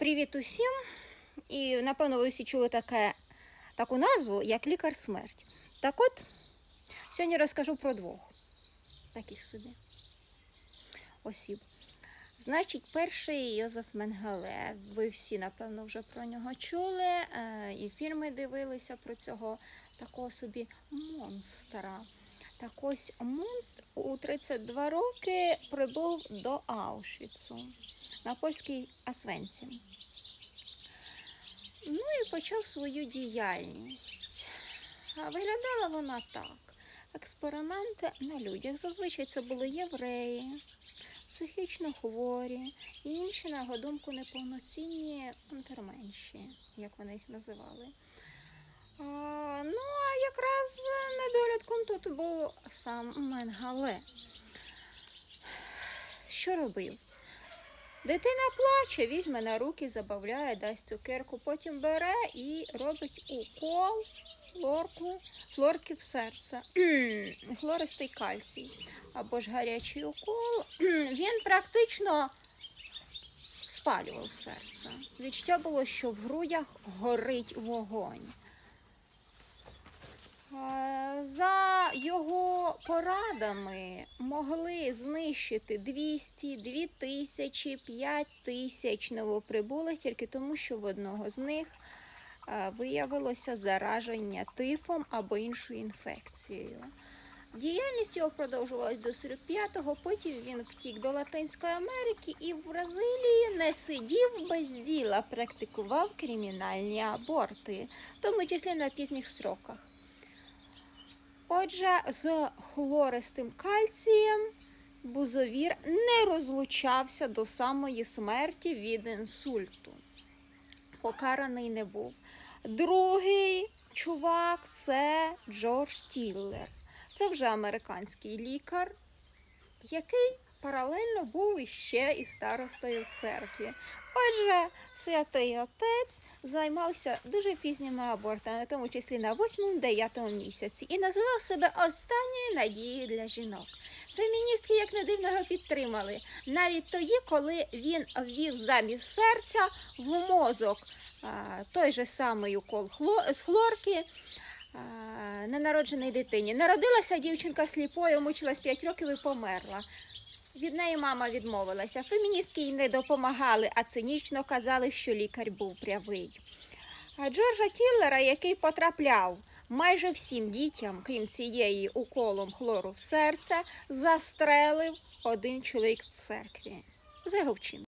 Привіт усім! І напевно ви всі чули таке, таку назву, як лікар смерть. Так от, сьогодні розкажу про двох таких собі осіб. Значить, перший Йозеф Менгале. Ви всі, напевно, вже про нього чули, е, і фільми дивилися про цього такого собі монстра. Так ось монстр у 32 роки прибув до Аушвіцу на польській Освенцім. Ну і почав свою діяльність. Виглядала вона так: експерименти на людях. Зазвичай це були євреї, психічно хворі і інші, на його думку, неповноцінні унтерменші, як вони їх називали. А, ну, а якраз недолітком тут був сам Менгале. Що робив? Дитина плаче, візьме на руки, забавляє, дасть цукерку, потім бере і робить укол хлорку, хлорки в серце, хлористий кальцій або ж гарячий укол. Він практично спалював серце. Відчуття було, що в грудях горить вогонь. Е, За його порадами могли знищити 200, 2000, 5000 новоприбулих тільки тому, що в одного з них е, виявилося зараження тифом або іншою інфекцією. Діяльність його продовжувалась до 45-го, потім він втік до Латинської Америки і в Бразилії не сидів без діла, практикував кримінальні аборти, в тому числі на пізніх сроках. Отже, з хлористим кальцієм бузовір не розлучався до самої смерті від інсульту. Покараний не був. Другий чувак це Джордж Тіллер. Це вже американський лікар, який паралельно був іще і старостою церкви. Отже, святий отець займався дуже пізніми абортами, в тому числі на 8-9 місяці, і називав себе останньою надією для жінок. Феміністки, як не дивно, його підтримали, навіть тоді, коли він ввів замість серця в мозок той же самий укол з хлорки. Ненародженій дитині. Народилася дівчинка сліпою, мучилась 5 років і померла. Від неї мама відмовилася. Феміністки їй не допомагали, а цинічно казали, що лікар був прявий. А Джорджа Тіллера, який потрапляв майже всім дітям, крім цієї уколом хлору в серце, застрелив один чоловік в церкві за його вчинок.